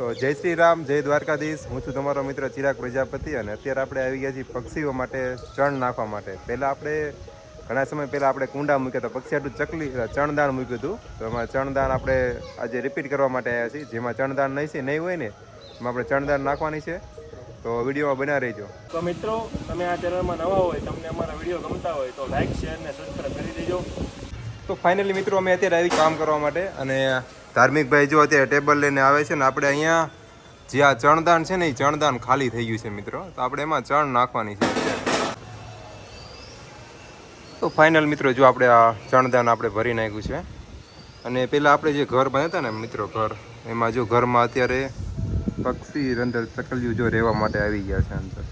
તો જય શ્રી રામ જય દ્વારકાધીશ. હું છું તમારો મિત્ર ચિરાગ પ્રજાપતિ અને અત્યારે આપણે આવી ગયા છીએ પક્ષીઓ માટે ચણ નાખવા માટે. પહેલાં આપણે ઘણા સમય પહેલાં આપણે કુંડા મૂક્યા હતા. પક્ષી આટલું ચકલી ચણદાણ મૂક્યું હતું. તો એમાં ચણદાણ આપણે આજે રિપીટ કરવા માટે આવ્યા છીએ. જેમાં ચણદાણ નહીં છે નહીં હોય ને એમાં આપણે ચણદાણ નાખવાની છે. તો વિડીયોમાં બના રહેજો. તો મિત્રો તમે આ ચેનલમાં નવા હોય તમને અમારા વીડિયો ગમતા હોય તો લાઈક શેર ને સબસ્ક્રાઈબ કરી દેજો. તો ફાઇનલી મિત્રો અમે અત્યારે આવી કામ કરવા માટે અને ધાર્મિક ભાઈ જો અત્યારે ટેબલ લઈને આવે છે ને આપણે અહીંયા જે આ ચણદાન છે ને એ ચણદાન ખાલી થઈ ગયું છે મિત્રો. તો આપણે એમાં ચણ નાખવાની છે તો ફાઇનલ મિત્રો જો આપણે આ ચણદાન આપણે ભરી નાખ્યું છે. અને પહેલાં આપણે જે ઘર બન્યા હતા ને મિત્રો ઘર, એમાં જો ઘરમાં અત્યારે પક્ષી અંદર ચકલિયું જો રહેવા માટે આવી ગયા છે અંદર.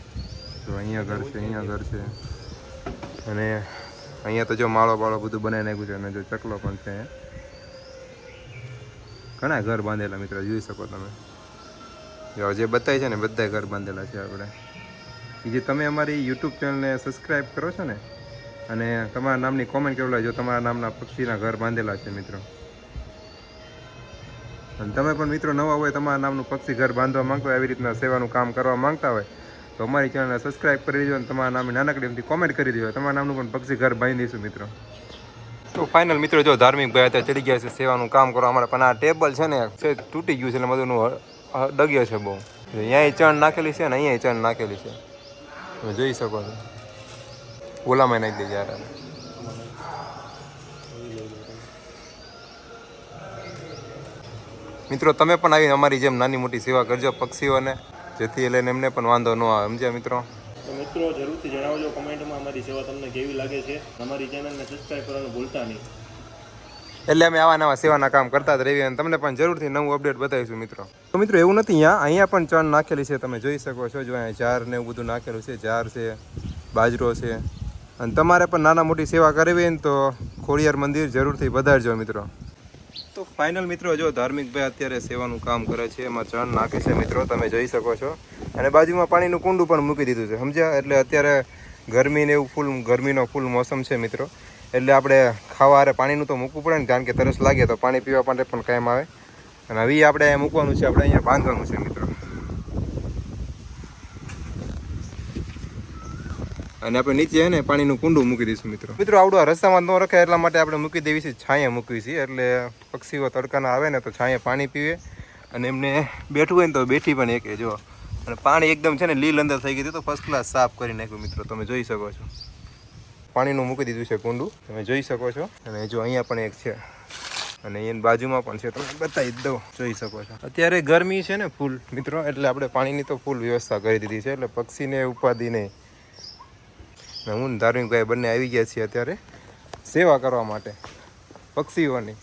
તો અહીંયા ઘર છે, અહીંયા ઘર છે. અને અહીંયા તો જો માળો બાળો બધું બનાવી નાખ્યું છે અને જો ચકલો પણ છે. ઘણા ઘર બાંધેલા મિત્રો, જોઈ શકો તમે. જો જે બતાય છે ને બધા ઘર બાંધેલા છે આપણે જે તમે અમારી યુટ્યુબ ચેનલને સબસ્ક્રાઈબ કરો છો ને, અને તમારા નામની કોમેન્ટ કરેલા જો તમારા નામના પક્ષીના ઘર બાંધેલા છે મિત્રો. અને તમે પણ મિત્રો નવા હોય, તમારા નામનું પક્ષી ઘર બાંધવા માંગતા હોય, આવી રીતના સેવાનું કામ કરવા માંગતા હોય, તો અમારી ચેનલને સબસ્ક્રાઈબ કરી દેજો અને તમારા નામની નાનકડી કોમેન્ટ કરી દેજો. તમારા નામનું પણ પક્ષી ઘર બાંધી દઈશું મિત્રો. તો ફાઇનલ મિત્રો, જો ધાર્મિક ભાઈ અત્યારે ચડી ગયા છે સેવાનું કામ કરવા માટે પણ આ ટેબલ છે ને તૂટી ગયું છે, એટલે બધું ડગ્યો છે બહુ. અહીંયા ચણ નાખેલી છે ને અહીંયા ચણ નાખેલી છે. તમે જોઈ શકો છો. ઓલામાં નાખી દે યાર. મિત્રો, તમે પણ આવી અમારી જેમ નાની મોટી સેવા કરજો પક્ષીઓને, જેથી લઈને એમને પણ વાંધો ન આવે. સમજ્યા મિત્રો? તો મિત્રો, જરૂરથી જણાવજો કોમેન્ટમાં અમારી સેવા તમને કેવી લાગે છે. અમારી ચેનલને સબસ્ક્રાઈબ કરવાનું ભૂલતા નહીં. એટલે અમે આવા નવા સેવાના કામ કરતા જ રહીએ અને તમને પણ જરૂરથી નવું અપડેટ બતાવીશું મિત્રો. તો મિત્રો, એવું નથી, અહીંયા અહીંયા પણ ચણ નાખેલી છે, તમે જોઈ શકો છો. જો અહીંયા જાર ને એવું બધું નાખેલું છે જાર છે, બાજરો છે. અને તમારે પણ નાના મોટી સેવા કરવી હોય ને તો ખોડિયાર મંદિર જરૂરથી વધારજો મિત્રો. તો ફાઇનલ મિત્રો, જો ધાર્મિક ભાઈ અત્યારે સેવાનું કામ કરે છે, એમાં ચણ નાખે છે મિત્રો, તમે જોઈ શકો છો. અને બાજુમાં પાણીનું કુંડું પણ મૂકી દીધું છે, સમજ્યા? એટલે અત્યારે ગરમીને એવું ફૂલ ગરમીનો ફૂલ મોસમ છે મિત્રો. એટલે આપણે ખાવા હારે પાણીનું તો મૂકવું પડે ને, કારણ કે તરસ લાગે તો પાણી પીવા માટે પણ કાયમ આવે. અને હવે આપણે મૂકવાનું છે, આપણે અહીંયા બાંધવાનું છે મિત્રો અને આપણે નીચે એને પાણીનું કુંડું મૂકી દઈશું મિત્રો. મિત્રો, આવડું રસ્તામાં ન રખાય એટલા માટે આપણે મૂકી દેવી છે, છાંયે મૂકવી છે. એટલે પક્ષીઓ તડકાના આવે ને તો છાંયે પાણી પીવે. અને એમને બેઠવું હોય ને તો બેઠી પણ એકે જો અને પાણી એકદમ છે ને લીલ અંદર થઈ ગયું તો ફર્સ્ટ ક્લાસ સાફ કરી નાખ્યું મિત્રો, તમે જોઈ શકો છો. પાણીનું મૂકી દીધું છે કુંડું, તમે જોઈ શકો છો. અને જો અહીંયા પણ એક છે. અને એની બાજુમાં પણ છે, તમે બતાવી દો, જોઈ શકો છો. અત્યારે ગરમી છે ને ફૂલ, મિત્રો, એટલે આપણે પાણીની તો ફૂલ વ્યવસ્થા કરી દીધી છે, એટલે પક્ષીને ઉપાધિ નહીં. ને હું ને ધાર્મિક ભાઈ બંને આવી ગયા છીએ અત્યારે સેવા કરવા માટે, પક્ષીઓની.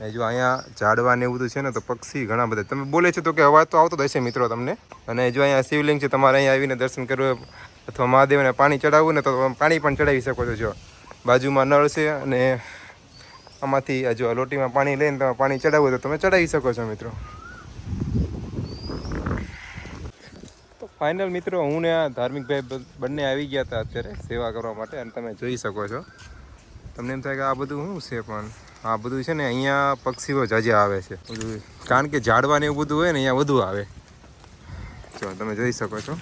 એ જો અહીંયા ઝાડવા ને એવું બધું છે ને, તો પક્ષી ઘણા બધા. તમે બોલે છે તો કે અવાજ તો આવતો જ હશે મિત્રો તમને. અને જો અહીંયા શિવલિંગ છે, તમારે અહીંયા આવીને દર્શન કરવું અથવા મહાદેવને પાણી ચડાવવું ને, તો પાણી પણ ચડાવી શકો છો જો. બાજુમાં નળ છે અને આમાંથી જો લોટીમાં પાણી લઈને તમે પાણી ચડાવવું તો તમે ચડાવી શકો છો મિત્રો. ફાઇનલ મિત્રો, હું ને આ ધાર્મિકભાઈ બંને આવી ગયા હતા અત્યારે સેવા કરવા માટે અને તમે જોઈ શકો છો. તમને એમ થાય કે આ બધું શું છે પણ? આ બધું છે ને અહીંયા પક્ષીઓ જાજા આવે છે. બધું કારણ કે ઝાડવા ને એવું બધું હોય ને, અહીંયા વધુ આવે. જો, તમે જોઈ શકો છો.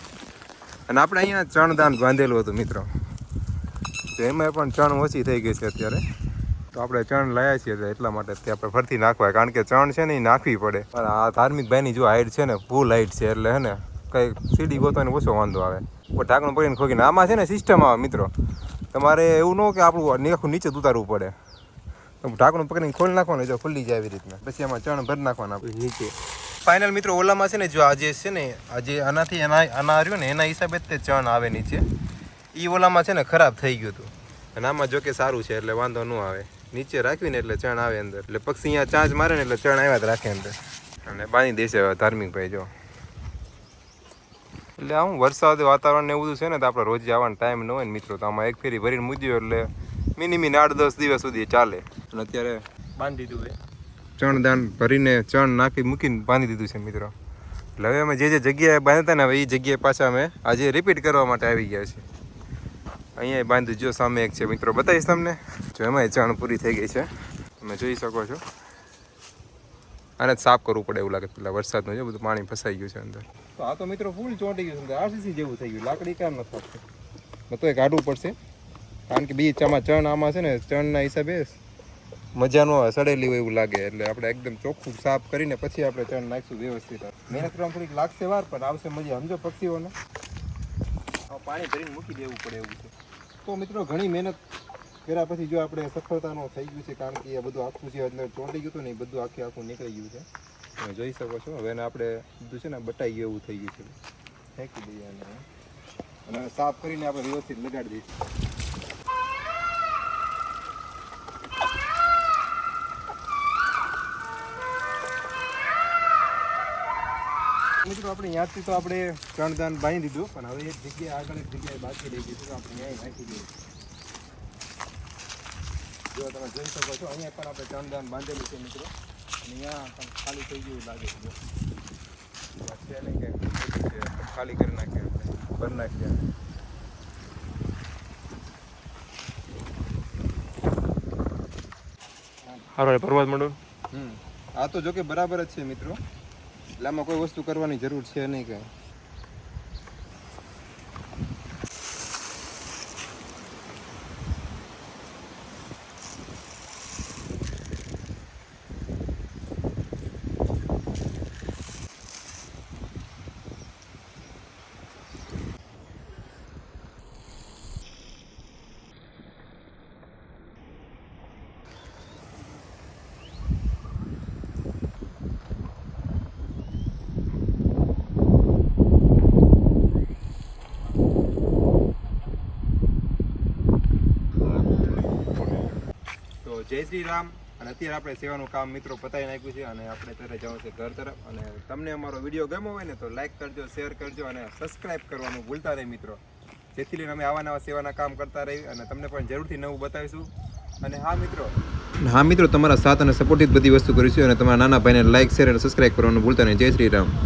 અને આપણે અહીંયા ચણદાન બાંધેલું હતું મિત્રો. તો એમાં પણ ચણ ઓછી થઈ ગઈ છે અત્યારે. તો આપણે ચણ લાયા છીએ એટલા માટે તે આપણે ફરતી નાખવા કારણ કે ચણ છે ને એ નાખવી પડે. પણ આ ધાર્મિક ભાઈની જો હાઈટ છે ને ફૂલ હાઈટ છે એટલે હે ને કંઈ સીડી ગોતવાની ઓછો વાંધો આવે. પણ ઢાંકણું પડીને ખોગીને. આમાં છે ને સિસ્ટમ આવે મિત્રો. તમારે એવું ન કે આપણું આખું નીચે જ ઉતારવું પડે. ઢાંકણું પકડીને ખોલી નાખવાનું જો ખુલ્લી જાય એવી રીતના. પછી એમાં ચણ ભરી નાખવાના નીચે. ફાઇનલ મિત્રો ઓલામાં છે ને જો આજે છે ને આજે આનાથી એના આના રહ્યું ને એના હિસાબે જ તે ચણ આવે નીચે. એ ઓલામાં છે ને ખરાબ થઈ ગયું હતું. અને આમાં જો કે સારું છે એટલે વાંધો ન આવે. નીચે રાખવીને એટલે ચણ આવે અંદર. એટલે પક્ષી અહીંયા ચાંચ મારે ને એટલે ચણ આવ્યા જ રાખે અંદર. અને બાંધી દેશે ધાર્મિક ભાઈ જો. એટલે આમ વરસાદ, વાતાવરણ ને એવું બધું છે ને, તો આપણે રોજ આવવાનો ટાઈમ ન હોય ને મિત્રો. તો આમાં એક ફેરી ભરીને મૂક્યો એટલે મિનિમિન આઠ દસ દિવસ સુધી ચાલે. અને અત્યારે બાંધી દીધું ચણ દાણ ભરીને ચણ નાખી મૂકીને બાંધી દીધું છે મિત્રો. એટલે હવે અમે જે જે જગ્યાએ બાંધતા ને, હવે એ જગ્યાએ પાછા અમે આજે રિપીટ કરવા માટે આવી ગયા છે અહીંયા બાંધ્યું, જો સામે એક છે મિત્રો. બતાવીશ તમને. જો એમાં ચણ પૂરી થઈ ગઈ છે. તમે જોઈ શકો છો. આને સાફ કરવું પડે એવું લાગે પેલા વરસાદનું છે બધું પાણી ફસાઈ ગયું છે અંદર. તો આ તો મિત્રો ફૂલ ચોંટી ગયું છે. આરસીસી જેવું થઈ ગયું. લાકડી કામ નથી આપતું તો એ કાઢવું પડશે. કારણ કે બીજી આમાં ચણ આમાં છે ને, ચણના હિસાબે મજાનો સડેલી હોય એવું લાગે. એટલે આપણે એકદમ ચોખ્ખું સાફ કરીને પછી આપણે ચણ નાખીશું વ્યવસ્થિત. મહેનત કરવામાં થોડીક લાગશે વાર, પણ આવશે મજા. સમજો પક્ષીઓને. પાણી ભરીને મૂકી દેવું પડે એવું છે. તો મિત્રો ઘણી મહેનત કર્યા પછી જો આપણે સફળતાનો થઈ ગયું છે, કારણ કે એ બધું આખું જે અંદર ચોંટી ગયું હતું ને એ બધું આખે આખું નીકળી ગયું છે. તમે જોઈ શકો છો, હવે આપણે બધું છે ને બટાઈ ગયું એવું થઈ ગયું છે. ફેંકી દઈએ અને સાફ કરીને આપણે વ્યવસ્થિત લગાડી દઈશું. મિત્રો, આપણે ત્યાંથી તો આપણે ચણદાન બાંધી દીધું, પણ હવે એક જગ્યાએ આગળ એક જગ્યાએ બાકી રહી ગયું તો આપણે ત્યાં નાખી દઈએ. જો તમે જોઈ શકો છો અહીંયા પણ આપણે ચણદાન બાંધેલું છે મિત્રો. અહીંયા પણ ખાલી થઈ ગયું લાગે છે. છે કે ખાલી કરી નાખ્યા આપણે ભરી નાખ્યા. હારો પર્વત મંડળ હમ. આ તો જો કે બરાબર જ છે મિત્રો. એટલે આમાં કોઈ વસ્તુ કરવાની જરૂર છે નહીં કાંઈ. જય શ્રી રામ. અને અત્યારે આપણે સેવાનું કામ મિત્રો પતાવી નાખ્યું છે અને આપણે અત્યારે જવું છે ઘર તરફ. અને તમને અમારો વીડિયો ગમ્યો હોય ને તો લાઇક કરજો શેર કરજો અને સબસ્ક્રાઇબ કરવાનું ભૂલતા નહીં મિત્રો. જેથી લઈને અમે આવા નવા સેવાના કામ કરતા રહી અને તમને પણ જરૂરથી નવું બતાવીશું. અને હા મિત્રો હા મિત્રો, તમારા સાથ અને સપોર્ટથી બધી વસ્તુ કરીશું અને તમારા નાના ભાઈને લાઇક શેર અને સબસ્ક્રાઇબ કરવાનું ભૂલતા નહીં. જય શ્રી રામ.